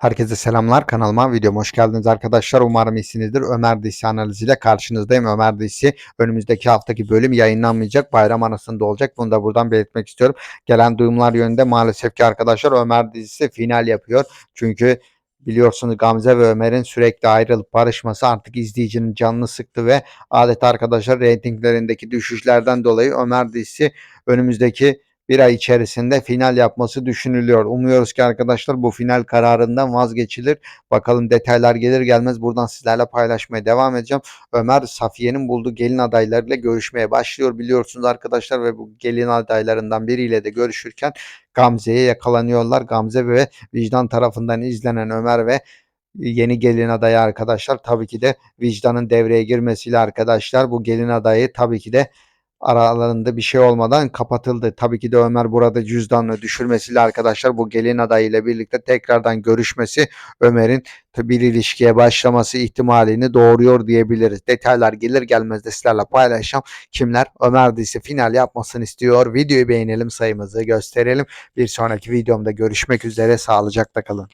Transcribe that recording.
Herkese selamlar kanalıma videoma hoş geldiniz arkadaşlar. Umarım iyisinizdir. Ömer Disi analiziyle karşınızdayım. Ömer Disi önümüzdeki haftaki bölüm yayınlanmayacak. Bayram arasında olacak. Bunu da buradan belirtmek istiyorum. Gelen duyumlar yönünde maalesef ki arkadaşlar Ömer dizisi final yapıyor. Çünkü biliyorsunuz Gamze ve Ömer'in sürekli ayrılıp barışması artık izleyicinin canını sıktı ve adeta arkadaşlar reytinglerindeki düşüşlerden dolayı Ömer dizisi önümüzdeki bir ay içerisinde final yapması düşünülüyor. Umuyoruz ki arkadaşlar bu final kararından vazgeçilir. Bakalım detaylar gelir gelmez buradan sizlerle paylaşmaya devam edeceğim. Ömer Safiye'nin bulduğu gelin adaylarıyla görüşmeye başlıyor biliyorsunuz arkadaşlar ve bu gelin adaylarından biriyle de görüşürken Gamze'ye yakalanıyorlar. Gamze ve vicdan tarafından izlenen Ömer ve yeni gelin adayı arkadaşlar tabii ki de vicdanın devreye girmesiyle arkadaşlar bu gelin adayı tabii ki de aralarında bir şey olmadan kapatıldı. Tabii ki de Ömer burada cüzdanını düşürmesiyle arkadaşlar bu gelin adayıyla birlikte tekrardan görüşmesi Ömer'in bir ilişkiye başlaması ihtimalini doğuruyor diyebiliriz. Detaylar gelir gelmez de sizlerle paylaşacağım. Kimler Ömer dizisi final yapmasını istiyor. Videoyu beğenelim sayımızı gösterelim. Bir sonraki videomda görüşmek üzere. Sağlıcakla kalın.